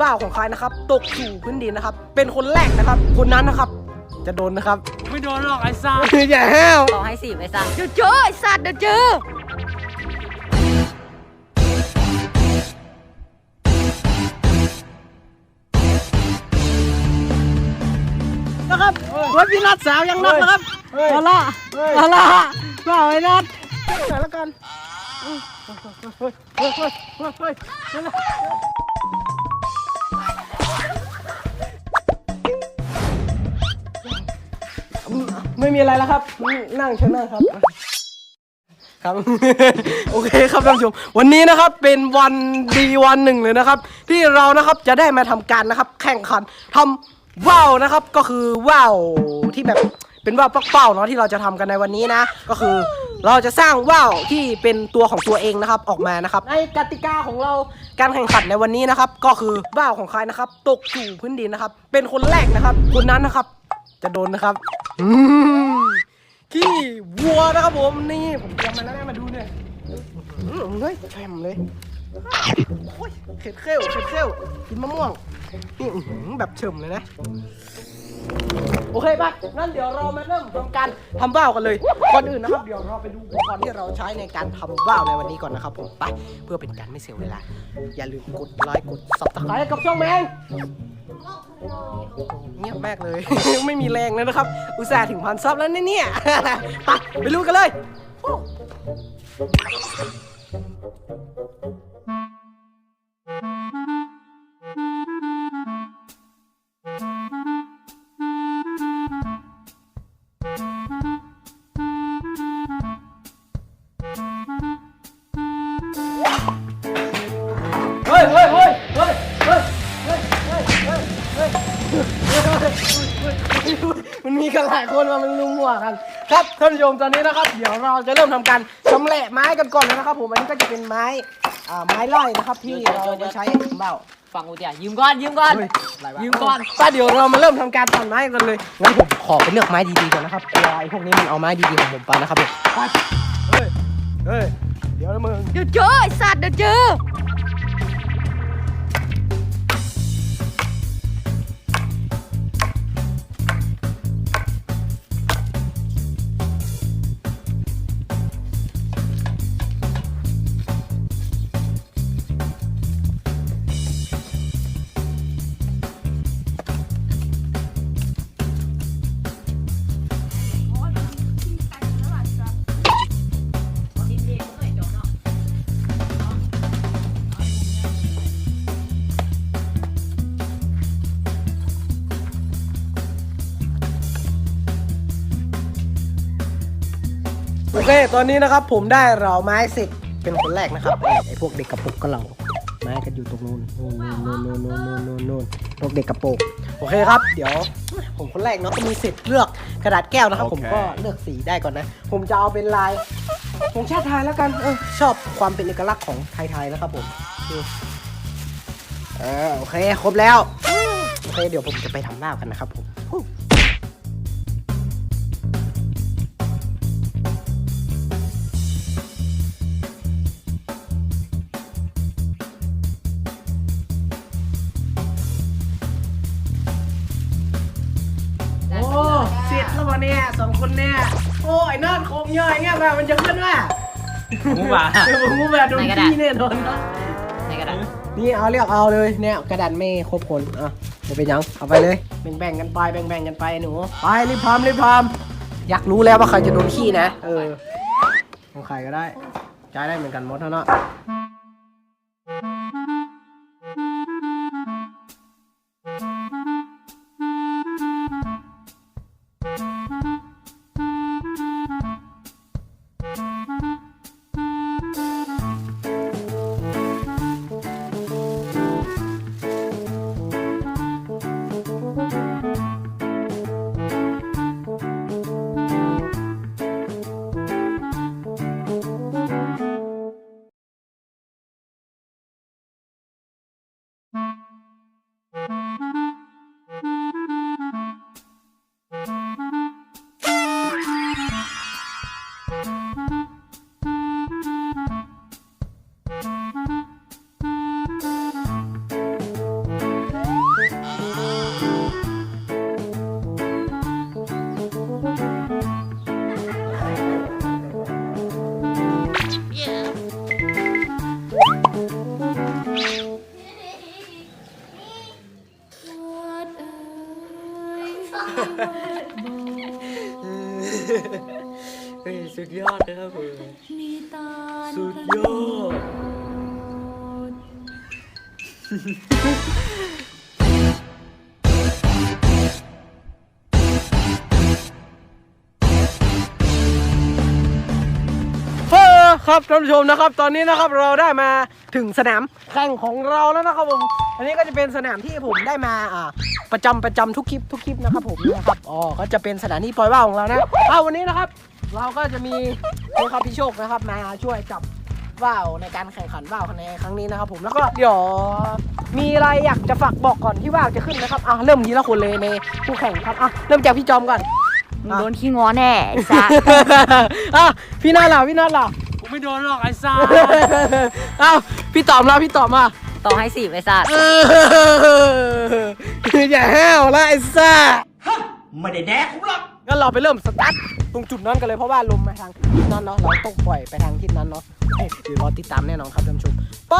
บ้าวของใครนะครับ ตกสู่พื้นดินนะครับ เป็นคนแรกนะครับ คนนั้นนะครับ จะโดนนะครับ ไม่โดนหรอกไอ้ซ่าอย่าแห้วขอให้สี่ไปซะเดี๋ยวเจอไอ้สัตว์เดี๋ยวเจอนะครับเฮ้ยพี่นัดสาวยังนัดนะครับ เอาละเอาละบ้าวไอ้นัดไหนละกันเฮ้ยเฮ้ยเฮ้ยเฮ้ยเฮ้ยไม่มีอะไรแล้วครับ นั่งเชิญนั่งครับ ครับ โอเคครับท่านผู้ชม วันนี้นะครับเป็นวันดีวันหนึ่งเลยนะครับ ที่เรานะครับจะได้มาทำการนะครับ แข่งขันทำว่าวนะครับ ก็คือว่าวที่แบบ เป็นว่าวปักเป้าเนาะที่เราจะทำกันในวันนี้นะ ก็คือเราจะสร้างว่าวที่เป็นตัวของตัวเองนะครับออกมานะครับ ในกติกาของเราการแข่งขันในวันนี้นะครับ ก็คือว่าวของใครนะครับ ตกสู่พื้นดินนะครับ เป็นคนแรกนะครับคนนั้นนะครับ จะโดนนะครับขี้วัวนะครับผมนี่ผมเตรียมมาแล้วนะมาดูเนี่ยอื้ออเฮ้ยแฉมเลยโอ้ยเผ็ดเข้วเผ็ดเข้วกินมะม่วงนี่แบบเฉิมเลยนะ โอเคปะงั้นเดี๋ยวเรามาเริ่มทำการทำว่าวกันเลย ก่อนอื่นนะครับ เดี๋ยวเราไปดูอุปกรณ์ที่เราใช้ในการทำว่าวในวันนี้ก่อนนะครับผม ไป เพื่อเป็นการไม่เสียเวลา อย่าลืมกดไลค์ กดซับสไครต์กับช่องแมงเงียบมากเลย ไม่มีแรงเลยนะครับ อุตส่าห์ถึงพันซับแล้วเนี่ยเนี่ยไปไปรู้กันเลย กันหลายคนมามันลุมหัวกัน ครับท่านผู้ชมตอนนี้นะครับ เดี๋ยวเราจะเริ่มทำการชำแหละไม้กันก่อนเลยนะครับ ผมอันนี้ก็จะเป็นไม้อ่าไม้ไล่นะครับที่เราไปใช้เบ้าฟังกูเดี๋ยวยืมก่อนยืมก่อนเฮ้ย ยืมก่อนป้าเดี๋ยวเรามาเริ่มทำการตัดไม้กันเลยงั้นผมขอไปเลือกไม้ดีๆก่อนนะครับเวลาไอ้พวกนี้มันเอาไม้ดีๆของผมไปนะครับผมไปเฮ้ยเฮ้ยเดี๋ยวนะมึงเดี๋ยวเจอไอ้สัตว์เดี๋ยวเจอ โอเค ตอนนี้นะครับผมได้เราไม้เสร็จเป็นคนแรกนะครับไอ้ไอ้พวกเด็กกระปุกก็เราไม้กันอยู่ตรงนู้นนู่นนู่นนู่นนู่นนู่นนู่นนู่นพวกเด็กกระปุกโอเคครับ เดี๋ยวผมคนแรกเนาะก็มีสิทธิ์เลือกกระดาษแก้วนะครับ ผมก็เลือกสีได้ก่อนนะ ผมจะเอาเป็นลายของชาติไทยแล้วกันเออชอบความเป็นเอกลักษณ์ของไทยๆนะครับผมนี่เออโอเคครบแล้วโอเคเดี๋ยวผมจะไปทำหน้ากันนะครับผม อ้ไอ้นอนโคงย่อยเงี้ยแบบมันจะขึ้นว่าหมูหมาเดี๋ยวผมมูแบบโดนขี้แน่นอนนะในกระดาษนี่เอาเรียกเอาเลยเนี่ยกระดานไม่ครบคนอะไม่เป็นหยังเอาไปเลยแบ่งๆกันไปแบ่งๆกันไปหนูไปรีบพามรีบพามอยากรู้แล้วว่าใครจะโดนขี้นะเออของใครก็ได้ใช้ได้เหมือนกันหมดเท่านั้น เฮ้ยสุดยอดนะครับผมสุดยอดเฮ้อครับท่านผู้ชมนะครับ ตอนนี้นะครับเราได้มาถึงสนามแข่งของเราแล้วนะครับผม อันนี้ก็จะเป็นสนามที่ผมได้มาอ่าประจำประจำทุกคลิปทุกคลิปนะครับผมนะครับอ๋อก็จะเป็นสถานที่ปล่อยว่าวของเรานะเอาวันนี้นะครับ เราก็จะมีนี่ครับพี่โชคนะครับ มาช่วยจับว่าวในการแข่งขันว่าวในครั้งนี้นะครับ ผมแล้วก็เดี๋ยวมีอะไรอยากจะฝากบอกก่อนที่ว่าวจะขึ้นนะครับอะเริ่มทีละคนเลยในผู้แข่งครับอะเริ่มจากพี่จอมก่อนมึงโดนขี้งอแน่ไอ้สัตว์อะพี่นัทล่ะพี่นัทล่ะกูไม่โดนหรอกไอ้ซ่าเอ้าพี่ตอบมาพี่ตอบมา ต่อให้สิบไอ้สัตว์เอออย่าแห้วละไอ้ซ่าไม่ได้แดกผมหรอกงั้นเราไปเริ่มสตาร์ทตรงจุดนั้นกันเลยเพราะว่าลมมาทางทิศนั้นเนาะเราต้องปล่อยไปทางทิศนั้นเนาะเฮ้ยเดี๋ยวรอติดตามแน่นอนครับท่านผู้ชมไป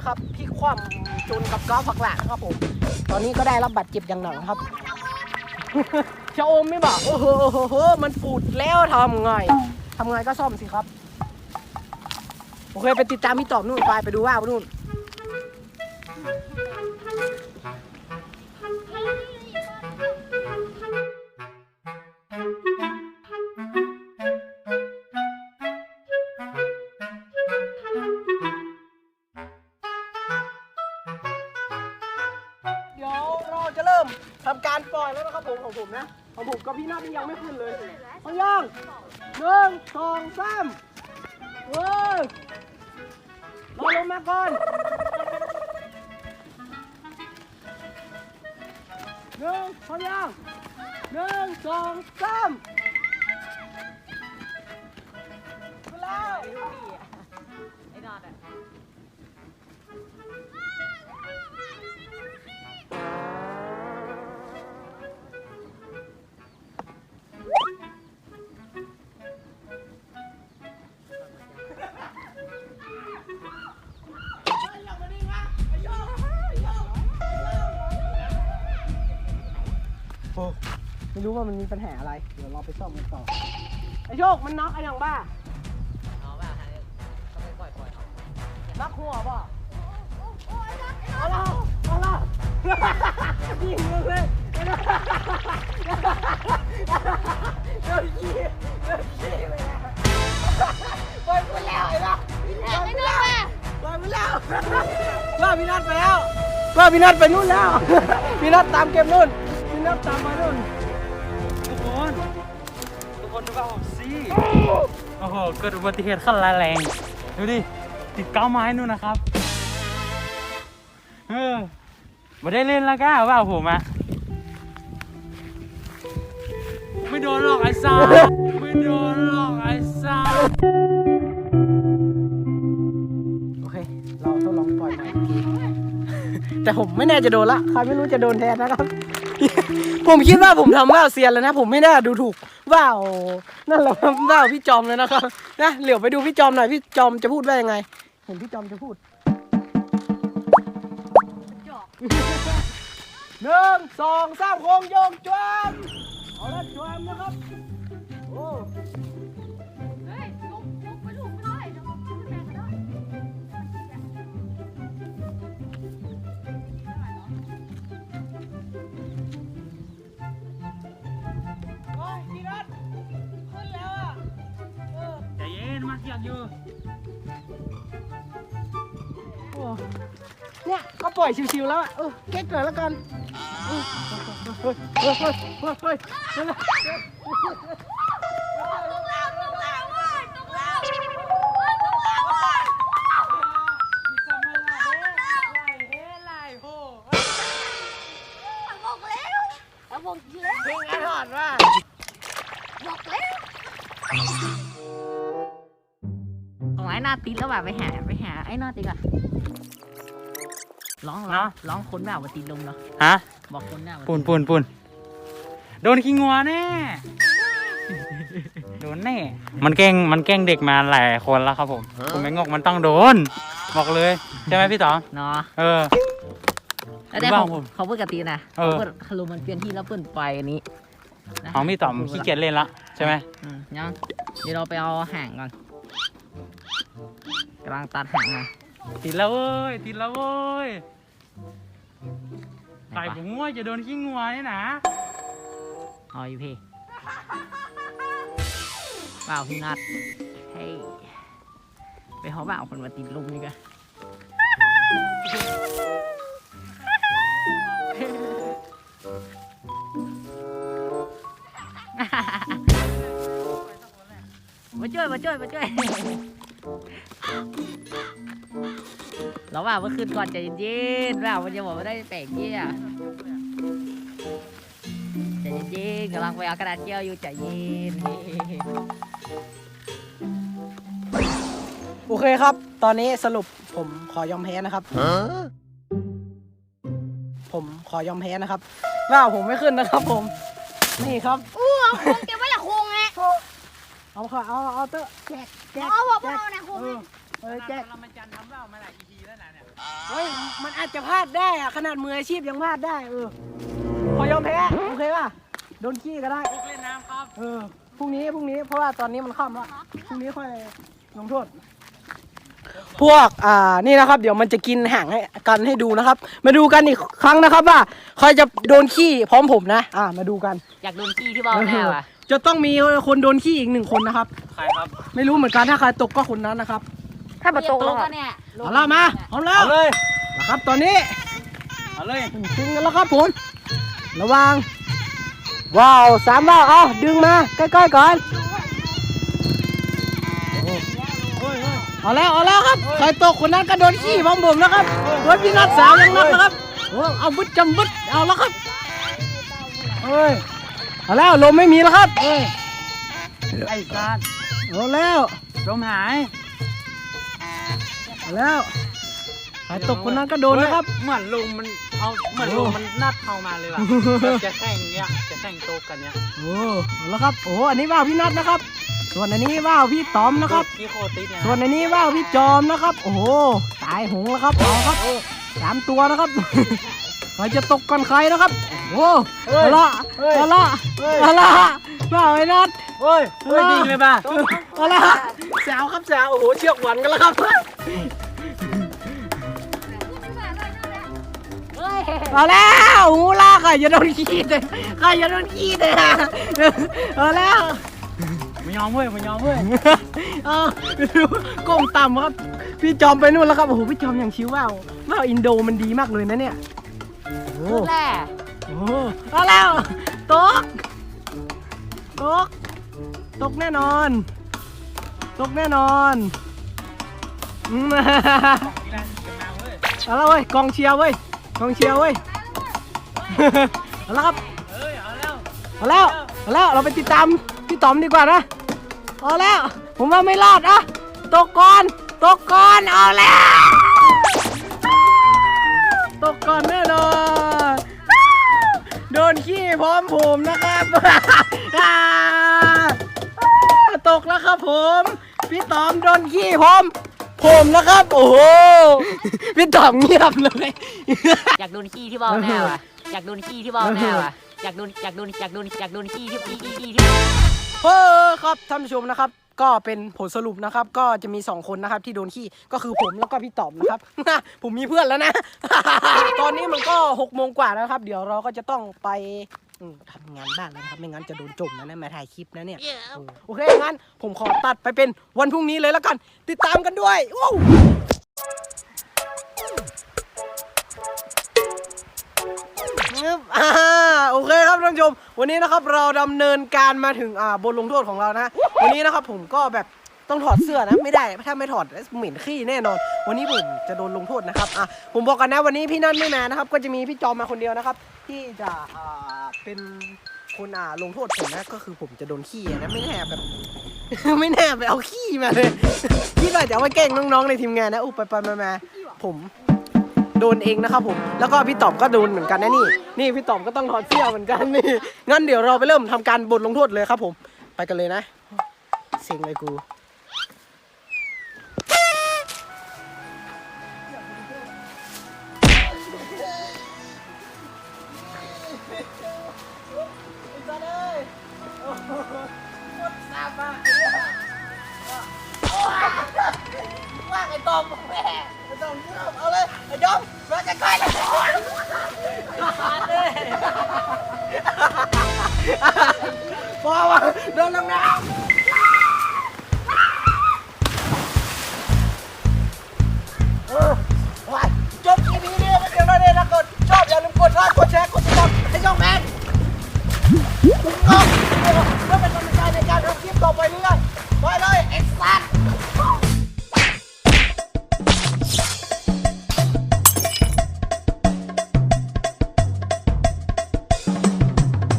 นะครับพี่คว่ำจนกับก้าวผักหลักนะครับผมตอนนี้ก็ได้รับบาดเจ็บอย่างหนักครับชะอมไม่บอกโอ้โหโอ้โหมันปูดแล้วทำไงทำไงก็ซ่อมสิครับโอเคไปติดตามพี่ตอบนู่นไปไปดูว่าวนู่น ริ่มทำการปล่อยแล้วนะครับผมของผมนะของผมกับพี่นาฏนี่ยังไม่ขึ้นเลยพร้องหนึ่งสองสามเว้ยราลงมาก่อนหนึ่งพร้องหนึ่งสองสามขึ้นแล้วไอ้นอดอะ ไม่รู้ว่ามันมีปัญหาอะไร เดี๋ยวเราไปซ่อมกันต่อ ไอโชค มันน็อกไออย่างบ้า เอาแบบก็ไปปล่อยปล่อยเขาน็อกหัวป่ะเอาละเอาละยิงมึงเลยเดี๋ยวขี้เดี๋ยวขี้ไปแล้วปล่อยไปแล้วไอ้ละปล่อยไปแล้วปล่อยไปแล้วว่าพี่นัทไปแล้วว่าพี่นัทไปนู่นแล้วพี่นัทตามเกมนู่นพี่นัทตามมานู่นทุกคน ทุกคนดูว่าสิโอ้โหเกิดอุบัติเหตุขั้นร้ายแรงดูดิติดเก้าไม้นู่นนะครับเออมาได้เล่นแล้วก้าว่าผมอะไม่โดนหรอกไอ้ซ่าไม่โดนหรอกไอ้ซ่าโอเค เราทดลองปล่อยใหม่อีกทีแต่ผมไม่แน่จะโดนละใครไม่รู้จะโดนแทนนะครับ ผมคิดว่าผมทำว่าวเซียนแล้วนะ ผมไม่น่าดูถูกว่าวนั่นแหละครับว่าวพี่จอมเลยนะครับนะเหลียวไปดูพี่จอมหน่อยพี่จอมจะพูดว่ายังไง เห็นพี่จอมจะพูดหนึ่งสองสามโค้งโยงจวมเอาละจวมนะครับโอ้ เกียดอยู่โอ้เนี่ยก็ปล่อยชิวๆแล้วอะเออเก๊กหน่อยแล้วกันเฮ้ยเฮ้ยเฮ้ยเฮ้ย หน้าติดแล้วแบบไปหาไปหาไอ้หน้าติดอะร้องร้องร้องคนแบบว่าติดลมเนาะฮะบอกคนแบบว่าปุ่นปุ่นปุ่นโดนขี้งัวแน่โดนแน่ มันแกล้งมันแกล้งเด็กมาหลายคนแล้วครับผมผมไม่งกมันต้องโดน บอกเลยใช่ไหมพี่ต๋องเนาะเออแล้วแต่บ้าเขาผมเขาพูดกับตีนะเออเขาพูดคารุมันเปลี่ยนที่แล้วเปิ่นไปอันนี้นะของพี่ต๋อมขี้เกียจเล่นละใช่ไหมอืมยังเดี๋ยวเราไปเอาห่างก่อน กำลังตัดห่างมาติดแล้วเว้ย ติดแล้วเว้ยไหนใส่วะผมว่าจะโดนขี้งัวนี่นะเอาอยู่พี่เปล่าพี่นัดเฮ้ยไปเขาเปล่าคนมาติดลมนี่กันมาช่วยมาช่วยมาช่วย เราว่าเมื่อคืนก่อนใจเย็นๆว่ามันจะบอกว่าได้แปลกเยี่ยใจเย็นๆกำลังไปเอากระดาษเจียวอยู่ใจเย็นโอเคครับ ตอนนี้สรุปผมขอยอมแพ้นะครับ ผมขอยอมแพ้นะครับว่าผมไม่ขึ้นนะครับผม นี่ครับ อู้เอาโค้งเก็บไว้ละโค้งไง เอาค่ะเอาเอาเตอร์แจกแจกเอาบอกแจว่ากเอาไหนโค้งเออเออแจกเรามันจันทำเล่ามาหลาย EP แล้วนะเนี่ยเฮ้ยมันอาจจะพลาดได้อะขนาดมืออาชีพยังพลาดได้เออขอยอมแพ้โอเคป่ะโดนขี้ก็ได้พวกเล่นน้ำครับเออพรุ่งนี้พรุ่งนี้เพราะว่าตอนนี้มันค่ำแล้วพรุ่งนี้ค่อยลงโทษพวกอ่านี่นะครับ เดี๋ยวมันจะกินห่างให้กันให้ดูนะครับ มาดูกันอีกครั้งนะครับว่าใครจะโดนขี้พร้อมผมนะ อ่ามาดูกัน อยากโดนขี้ที่บ้าแน่ว่ะ จะต้องมีคนโดนขี้อีกหนึ่งคนนะครับ ใครครับ ไม่รู้เหมือนกันถ้าใครตกก็คนนั้นนะครับถ้าประตูแล้วเนี่ยเอาละมาเอาแล้วเอาเลยนะครับตอนนี้เอาเลยดึงกันแล้วครับผมระวังว้าวสามว้าวเอาดึงมาใกล้ๆก่อนเอาแล้วเอาแล้วครับใครตกคนนั้นก็โดนขี้พร้อมผมนะครับโดนพี่นัดสาวยังนัดนะครับโอ้เอาบึดจำบึดเอาแล้วครับเฮ้ย เอาแล้วลมไม่มีแล้วครับเฮ้ยไอ้ซานเอาแล้วลมหายเอาแล้วใครตกคนนั้นก็โดนนะครับ เหมือนลมมันเอาเหมือนโอ้ลมมันนัดเข้ามาเลยว่ะแบบจะแข่งเนี้ยจะแข่งโต๊ะกันเนี้ยโอ้เอาแล้วครับโอ้อันนี้ว่าวพี่นัดนะครับ ส่วนอันนี้ว่าวพี่ต๋อมนะครับที่โคติสเนี่ยส่วนอันนี้ว่าวพี่จอมนะครับ โอ้โหตายหงแล้วครับเอาครับสามตัวนะครับใครจะตกก่อนใครนะครับ โอ้เอาละเอาละเอาละว่าวไอ้นัดเฮ้ยเฮ้ยจริงเลยป่ะเอาละแซวครับแซวโอ้โหเชือกหวันกันแล้วครับเฮ้ยเอาแล้วหูลากอะอย่าโดนขี้เลยใครอย่าโดนขี้เลยอะเอาแล้วไม่ยอมเว้ยไม่ยอมเว้ยเออดูก้มต่ำครับ พี่จอมไปนู่นแล้วครับโอ้โหพี่จอมอย่างชิวว่าวว่าวอินโดมันดีมากเลยนะเนี่ยโอ้ขึ้นแหละ โหเอาแล้ว ตก ตก ตกแน่นอน ตกแน่นอนอืมเอาแล้วเว้ยกองเชียร์เว้ยกองเชียร์เว้ยเอาแล้วครับเอาแล้วเอาแล้วเอาแล้วเราไปติดตามพี่ต๋อมดีกว่านะเอาแล้ว ผมว่าไม่รอดอะตกก่อนตกก่อนเอาแล้ว ตกก่อนแน่นอน ดนขี้พร้อมผมนะครับอ่าตกแล้วครับผม พี่ต๋อมโดนขี้พร้อมผมนะครับ โอ้โหพี่ต๋อมเงียบเลย อยากโดนขี้ที่เบ้าแน่ว่ะอยากโดนขี้ที่บ้านแม่ว่ะอยากโดนอยากโดนอยากโดนอยากโดนขี้ที่ขี้ขี้ขี้ที่เฮ้อครับท่านผู้ชมนะครับ ก็เป็นผลสรุปนะครับ ก็จะมีสองคนนะครับที่โดนขี้ก็คือผมแล้วก็พี่ต๋อมนะครับ ผมมีเพื่อนแล้วนะ ตอนนี้มันก็หกโมงกว่าแล้วครับ เดี๋ยวเราก็จะต้องไปอืมทำงานบ้านแล้วนะครับ ไม่งั้นจะโดนจมนะนะมาถ่ายคลิปนะเนี่ยเออโอเคงั้นผมขอตัดไปเป็นวันพรุ่งนี้เลยแล้วกัน ติดตามกันด้วยว้าวงึบอ่าโผู้ชม วันนี้นะครับเราดำเนินการมาถึงอ่าบทลงโทษของเรานะ วันนี้นะครับผมก็แบบต้องถอดเสื้อนะไม่ได้ถ้าไม่ถอดเหม็นขี้แน่นอน วันนี้ผมจะโดนลงโทษนะครับอะผมบอกกันนะวันนี้พี่นั่นไม่มานะครับ ก็จะมีพี่จอมมาคนเดียวนะครับ ที่จะอ่าเป็นคนอ่าลงโทษผมนะก็คือผมจะโดนขี้นะไม่แน่แบบ ไม่แน่ไปเอาขี้มาเลยพี่ก็จะเอาไว้แกล้งน้องๆในทีมงานนะอุยไปไปมามาผม โดนเองนะครับผมแล้วก็พี่ต๋อมก็โดนเหมือนกันนะนี่ นี่พี่ต๋อมก็ต้องถอดเสื้อเหมือนกันนี่งั้นเดี๋ยวเราไปเริ่มทำการบทลงโทษเลยครับผม ไปกันเลยนะเสียงเลยกู